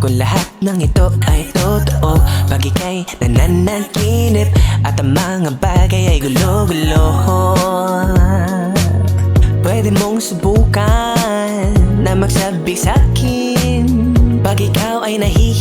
Kung lahat ng ito ay totoo. Pag ika'y nananaginip At ang mga bagay ay gulo-gulo. Pwede mong subukan Na magsabi sa'kin Pag ikaw ay nahihirapan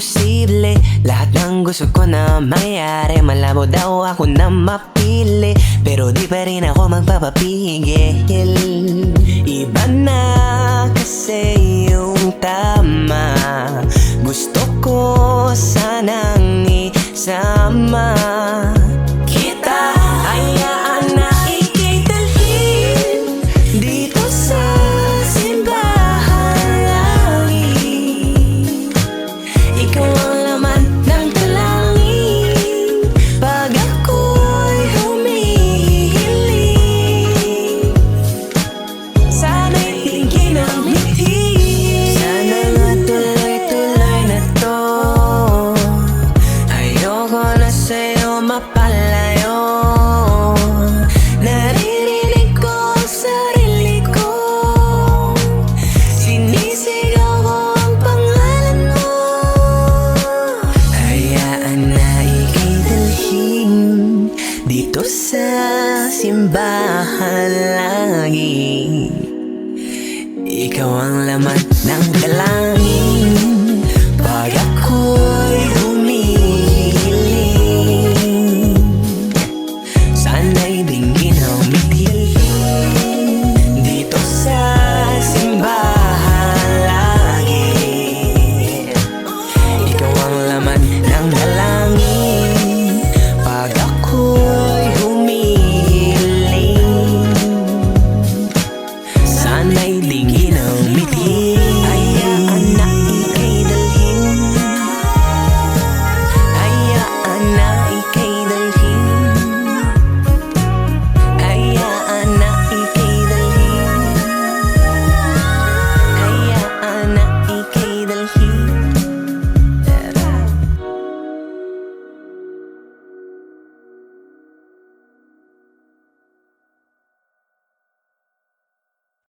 imposible. Lahat ng gusto ko na mangyari Malabo daw ako na mapili. Pero di pa rin ako magpapapigil. Iba na kasi yung tama. Gusto ko sanang isama papalayo Naririnig ko ang Sinisigaw ang pangalan mo. Hayaan na ikay dalhin Dito sa simbahan lagi. Ikaw ang laman ng kalangin